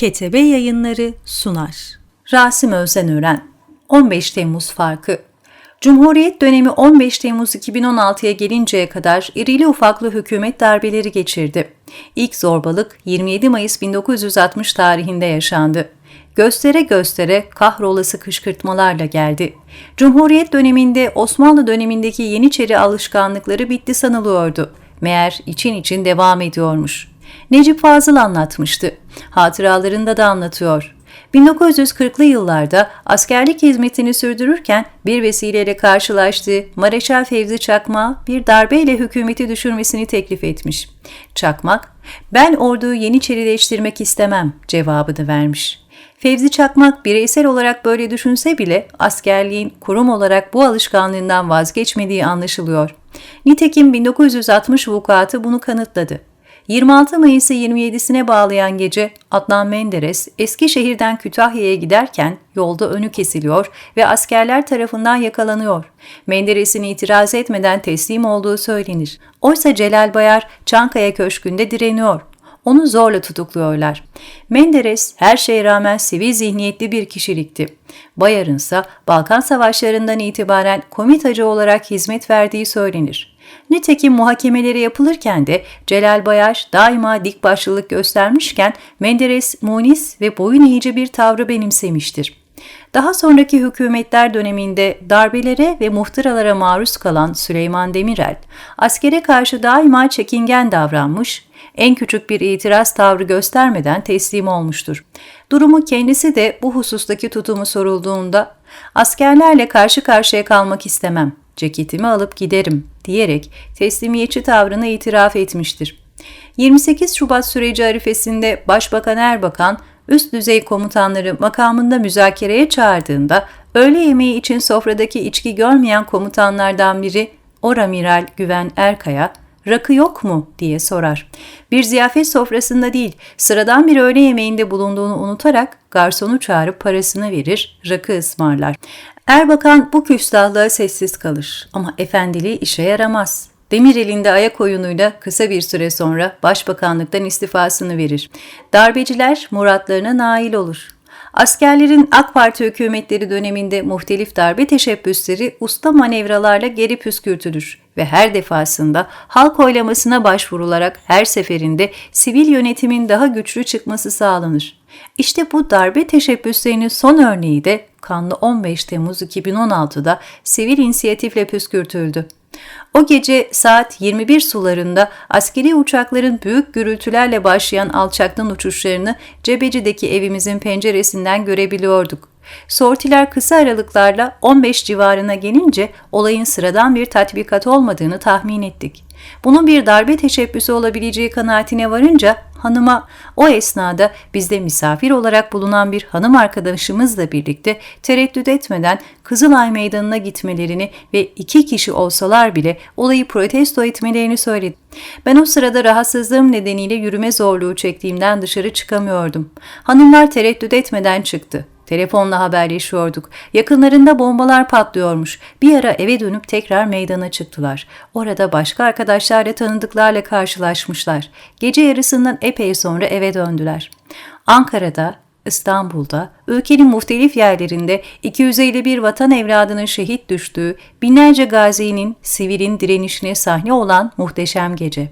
Ketebe Yayınları sunar. Rasim Özenören 15 Temmuz farkı Cumhuriyet dönemi 15 Temmuz 2016'ya gelinceye kadar irili ufaklı hükümet darbeleri geçirdi. İlk zorbalık 27 Mayıs 1960 tarihinde yaşandı. Göstere göstere kahrolası kışkırtmalarla geldi. Cumhuriyet döneminde Osmanlı dönemindeki Yeniçeri alışkanlıkları bitti sanılıyordu. Meğer için için devam ediyormuş. Necip Fazıl anlatmıştı. Hatıralarında da anlatıyor. 1940'lı yıllarda askerlik hizmetini sürdürürken bir vesileyle karşılaştığı Mareşal Fevzi Çakma bir darbeyle hükümeti düşürmesini teklif etmiş. Çakmak, ben orduyu yeniçerileştirmek istemem cevabını vermiş. Fevzi Çakmak bireysel olarak böyle düşünse bile askerliğin kurum olarak bu alışkanlığından vazgeçmediği anlaşılıyor. Nitekim 1960 vukuatı bunu kanıtladı. 26 Mayıs'ı 27'sine bağlayan gece Adnan Menderes Eskişehir'den Kütahya'ya giderken yolda önü kesiliyor ve askerler tarafından yakalanıyor. Menderes'in itiraz etmeden teslim olduğu söylenir. Oysa Celal Bayar Çankaya Köşkü'nde direniyor. Onu zorla tutukluyorlar. Menderes her şeye rağmen sivil zihniyetli bir kişilikti. Bayar'ın ise Balkan Savaşları'ndan itibaren komitacı olarak hizmet verdiği söylenir. Nitekim muhakemeleri yapılırken de Celal Bayar daima dik başlılık göstermişken Menderes munis ve boyun eğici bir tavrı benimsemiştir. Daha sonraki hükümetler döneminde darbelere ve muhtıralara maruz kalan Süleyman Demirel, askere karşı daima çekingen davranmış, en küçük bir itiraz tavrı göstermeden teslim olmuştur. Durumu kendisi de bu husustaki tutumu sorulduğunda, askerlerle karşı karşıya kalmak istemem, ceketimi alıp giderim diyerek teslimiyetçi tavrını itiraf etmiştir. 28 Şubat süreci arifesinde Başbakan Erbakan, üst düzey komutanları makamında müzakereye çağırdığında öğle yemeği için sofradaki içki görmeyen komutanlardan biri Oramiral Güven Erkaya, rakı yok mu diye sorar. Bir ziyafet sofrasında değil, sıradan bir öğle yemeğinde bulunduğunu unutarak garsonu çağırıp parasını verir, rakı ısmarlar. Erbakan bu küstahlığa sessiz kalır ama efendiliği işe yaramaz. Demir elinde ayak oyunuyla kısa bir süre sonra başbakanlıktan istifasını verir. Darbeciler muratlarına nail olur. Askerlerin AK Parti hükümetleri döneminde muhtelif darbe teşebbüsleri usta manevralarla geri püskürtülür ve her defasında halk oylamasına başvurularak her seferinde sivil yönetimin daha güçlü çıkması sağlanır. İşte bu darbe teşebbüslerinin son örneği de kanlı 15 Temmuz 2016'da sivil inisiyatifle püskürtüldü. O gece saat 21 sularında askeri uçakların büyük gürültülerle başlayan alçaktan uçuşlarını Cebeci'deki evimizin penceresinden görebiliyorduk. Sortiler kısa aralıklarla 15 civarına gelince olayın sıradan bir tatbikat olmadığını tahmin ettik. Bunun bir darbe teşebbüsü olabileceği kanaatine varınca hanıma o esnada bizde misafir olarak bulunan bir hanım arkadaşımızla birlikte tereddüt etmeden Kızılay Meydanı'na gitmelerini ve iki kişi olsalar bile olayı protesto etmelerini söyledi. Ben o sırada rahatsızlığım nedeniyle yürüme zorluğu çektiğimden dışarı çıkamıyordum. Hanımlar tereddüt etmeden çıktı. Telefonla haberleşiyorduk. Yakınlarında bombalar patlıyormuş. Bir ara eve dönüp tekrar meydana çıktılar. Orada başka arkadaşlarla tanıdıklarla karşılaşmışlar. Gece yarısından epey sonra eve döndüler. Ankara'da, İstanbul'da, ülkenin muhtelif yerlerinde 251 vatan evladının şehit düştüğü, binlerce gazinin, sivilin direnişine sahne olan muhteşem gece.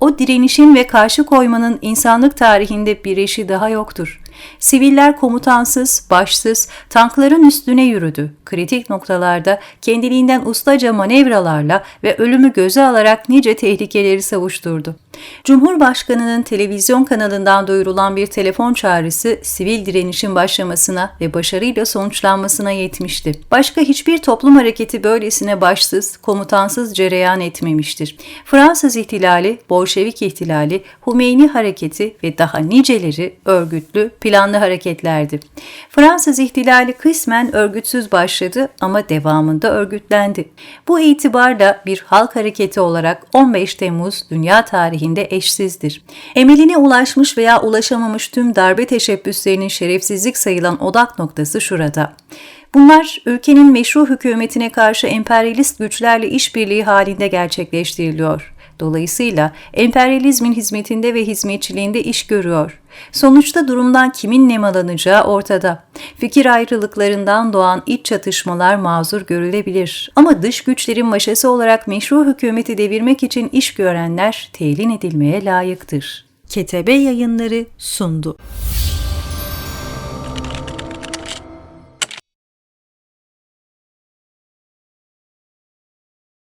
O direnişin ve karşı koymanın insanlık tarihinde bir eşi daha yoktur. Siviller komutansız, başsız, tankların üstüne yürüdü. Kritik noktalarda kendiliğinden ustaca manevralarla ve ölümü göze alarak nice tehlikeleri savuşturdu. Cumhurbaşkanının televizyon kanalından duyurulan bir telefon çağrısı sivil direnişin başlamasına ve başarıyla sonuçlanmasına yetmişti. Başka hiçbir toplum hareketi böylesine başsız, komutansız cereyan etmemiştir. Fransız ihtilali, Bolşevik ihtilali, Hümeyni hareketi ve daha niceleri örgütlü, planlı hareketlerdi. Fransız ihtilali kısmen örgütsüz başladı ama devamında örgütlendi. Bu itibarla bir halk hareketi olarak 15 Temmuz dünya tarihinde eşsizdir. Emeline ulaşmış veya ulaşamamış tüm darbe teşebbüslerinin şerefsizlik sayılan odak noktası şurada. Bunlar ülkenin meşru hükümetine karşı emperyalist güçlerle işbirliği halinde gerçekleştiriliyor Dolayısıyla emperyalizmin hizmetinde ve hizmetçiliğinde iş görüyor. Sonuçta durumdan kimin nemalanacağı ortada. Fikir ayrılıklarından doğan iç çatışmalar mazur görülebilir. Ama dış güçlerin maşası olarak meşru hükümeti devirmek için iş görenler telin edilmeye layıktır. Ketebe yayınları sundu.